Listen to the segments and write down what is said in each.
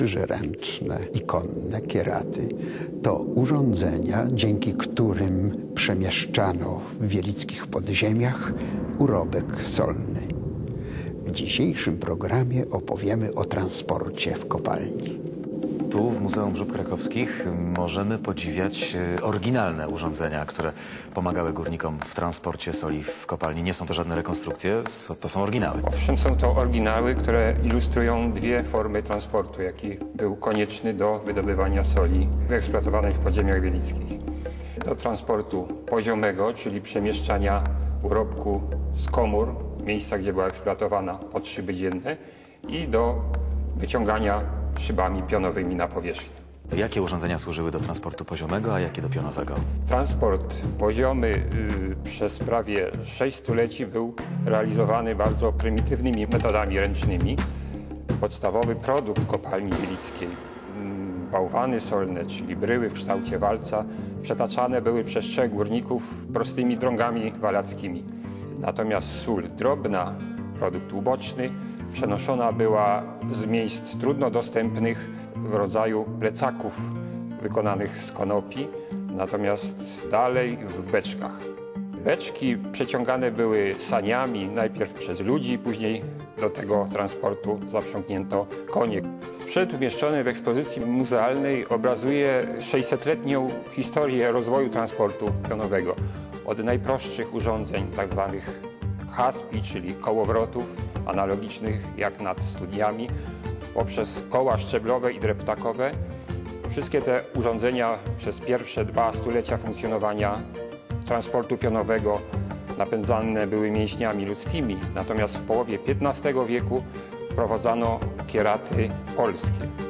krzyże ręczne i konne kieraty to urządzenia, dzięki którym przemieszczano w wielickich podziemiach urobek solny. W dzisiejszym programie opowiemy o transporcie w kopalni. Tu w Muzeum Brzób Krakowskich możemy podziwiać e, oryginalne urządzenia, które pomagały górnikom w transporcie soli w kopalni. Nie są to żadne rekonstrukcje, to są oryginały. Owszem, są to oryginały, które ilustrują dwie formy transportu, jaki był konieczny do wydobywania soli wyeksploatowanej w podziemiach wielickich. Do transportu poziomego, czyli przemieszczania urobku z komór, miejsca, gdzie była eksploatowana pod szyby dzienne i do wyciągania szybami pionowymi na powierzchnię. Jakie urządzenia służyły do transportu poziomego, a jakie do pionowego? Transport poziomy y, przez prawie 6 stuleci był realizowany bardzo prymitywnymi metodami ręcznymi. Podstawowy produkt kopalni wielickiej, mm, bałwany solne, czyli bryły w kształcie walca, przetaczane były przez trzech górników prostymi drągami walackimi. Natomiast sól drobna, produkt uboczny, przenoszona była z miejsc trudno dostępnych w rodzaju plecaków wykonanych z konopi, natomiast dalej w beczkach. Beczki przeciągane były saniami, najpierw przez ludzi, później do tego transportu zaprzęgnięto konie. Sprzęt umieszczony w ekspozycji muzealnej obrazuje 600-letnią historię rozwoju transportu pionowego. Od najprostszych urządzeń, tzw. haspi, czyli kołowrotów, analogicznych jak nad studniami, poprzez koła szczeblowe i dreptakowe. Wszystkie te urządzenia przez pierwsze dwa stulecia funkcjonowania transportu pionowego napędzane były mięśniami ludzkimi, natomiast w połowie XV wieku wprowadzano kieraty polskie.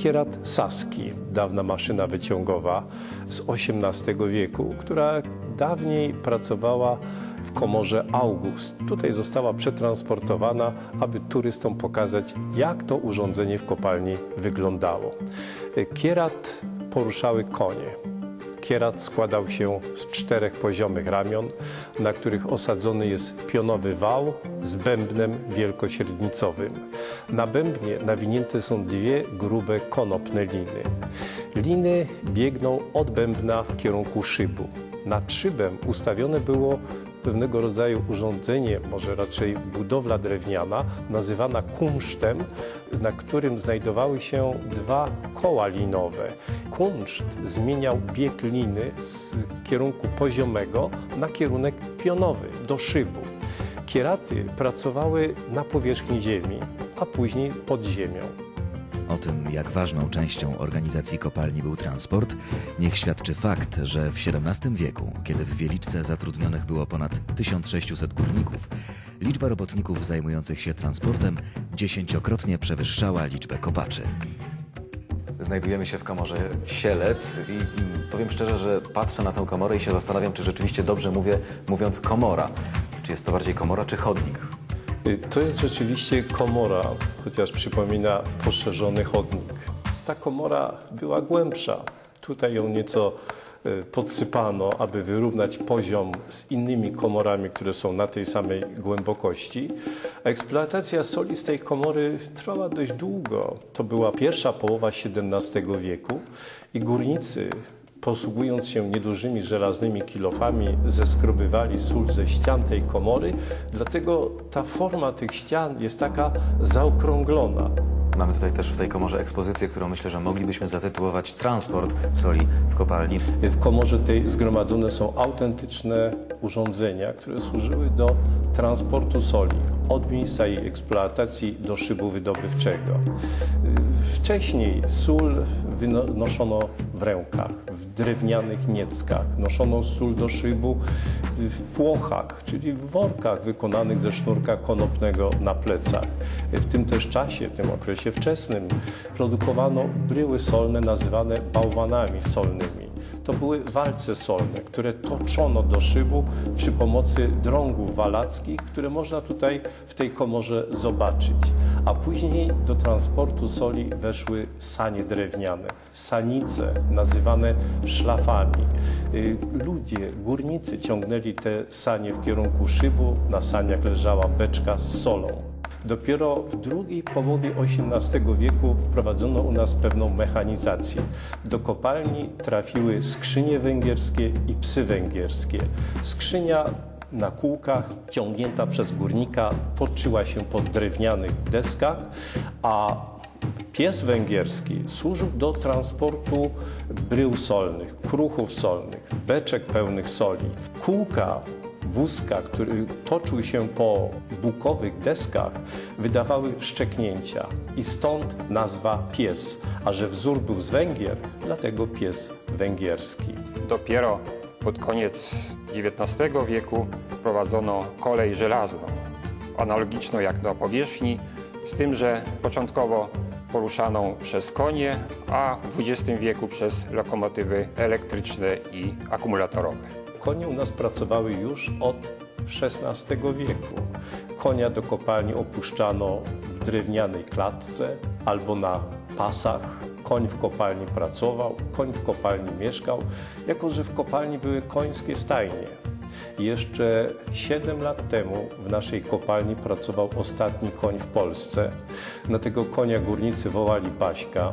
Kierat Saski, dawna maszyna wyciągowa z XVIII wieku, która dawniej pracowała w komorze August. Tutaj została przetransportowana, aby turystom pokazać, jak to urządzenie w kopalni wyglądało. Kierat poruszały konie. Kierat składał się z czterech poziomych ramion, na których osadzony jest pionowy wał z bębnem wielkośrednicowym. Na bębnie nawinięte są dwie grube konopne liny. Liny biegną od bębna w kierunku szybu. Nad szybem ustawione było pewnego rodzaju urządzenie, może raczej budowla drewniana, nazywana kunsztem, na którym znajdowały się dwa koła linowe. Kunszt zmieniał bieg liny z kierunku poziomego na kierunek pionowy, do szybu. Kieraty pracowały na powierzchni ziemi, a później pod ziemią. O tym, jak ważną częścią organizacji kopalni był transport, niech świadczy fakt, że w XVII wieku, kiedy w Wieliczce zatrudnionych było ponad 1600 górników, liczba robotników zajmujących się transportem dziesięciokrotnie przewyższała liczbę kopaczy. Znajdujemy się w komorze Sielec i mm, powiem szczerze, że patrzę na tę komorę i się zastanawiam, czy rzeczywiście dobrze mówię, mówiąc komora. Czy jest to bardziej komora, czy chodnik? Y, To jest rzeczywiście komora, chociaż przypomina poszerzony chodnik. Ta komora była głębsza. Tutaj ją nieco y, podsypano, aby wyrównać poziom z innymi komorami, które są na tej samej głębokości. Eksploatacja soli z tej komory trwała dość długo. To była pierwsza połowa XVII wieku i górnicy posługując się niedużymi żelaznymi kilofami, zeskrobywali sól ze ścian tej komory, dlatego ta forma tych ścian jest taka zaokrąglona. Mamy tutaj też w tej komorze ekspozycję, którą myślę, że moglibyśmy zatytułować Transport soli w kopalni. W komorze tej zgromadzone są autentyczne urządzenia, które służyły do transportu soli od miejsca jej eksploatacji do szybu wydobywczego. Wcześniej sól wynoszono w rękach, w drewnianych nieckach. Noszono sól do szybu w płochach, czyli w workach wykonanych ze sznurka konopnego na plecach. W tym też czasie, w tym okresie wczesnym, produkowano bryły solne nazywane bałwanami solnymi. To były walce solne, które toczono do szybu przy pomocy drągów walackich, które można tutaj w tej komorze zobaczyć. A później do transportu soli weszły sanie drewniane, sanice nazywane szlafami. Y, Ludzie, górnicy ciągnęli te sanie w kierunku szybu, na saniach leżała beczka z solą. Dopiero w drugiej połowie XVIII wieku wprowadzono u nas pewną mechanizację. Do kopalni trafiły skrzynie węgierskie i psy węgierskie. Skrzynia na kółkach, ciągnięta przez górnika, toczyła się po drewnianych deskach, a pies węgierski służył do transportu brył solnych, kruchów solnych, beczek pełnych soli. Kółka wózka, który toczył się po bukowych deskach, wydawały szczeknięcia i stąd nazwa pies, a że wzór był z Węgier, dlatego pies węgierski. Dopiero pod koniec XIX wieku wprowadzono kolej żelazną, analogiczną jak na powierzchni, z tym, że początkowo poruszaną przez konie, a w XX wieku przez lokomotywy elektryczne i akumulatorowe. Konie u nas pracowały już od XVI wieku. Konia do kopalni opuszczano w drewnianej klatce albo na pasach. Koń w kopalni pracował, koń w kopalni mieszkał, jako że w kopalni były końskie stajnie. Jeszcze 7 lat temu w naszej kopalni pracował ostatni koń w Polsce. Na tego konia górnicy wołali Baśka.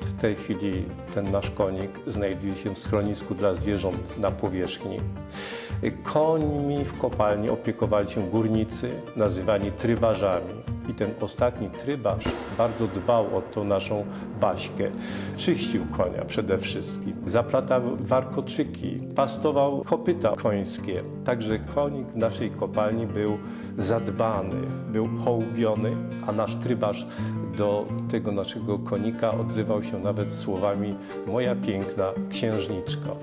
W tej chwili ten nasz konik znajduje się w schronisku dla zwierząt na powierzchni. Końmi w kopalni opiekowali się górnicy, nazywani trybarzami. I ten ostatni trybarz bardzo dbał o tą naszą baśkę. Czyścił konia przede wszystkim, zaplatał warkoczyki, pastował kopyta końskie. Także konik w naszej kopalni był zadbany, był hołbiony, a nasz trybarz do tego naszego konika odzywał się nawet słowami moja piękna księżniczko.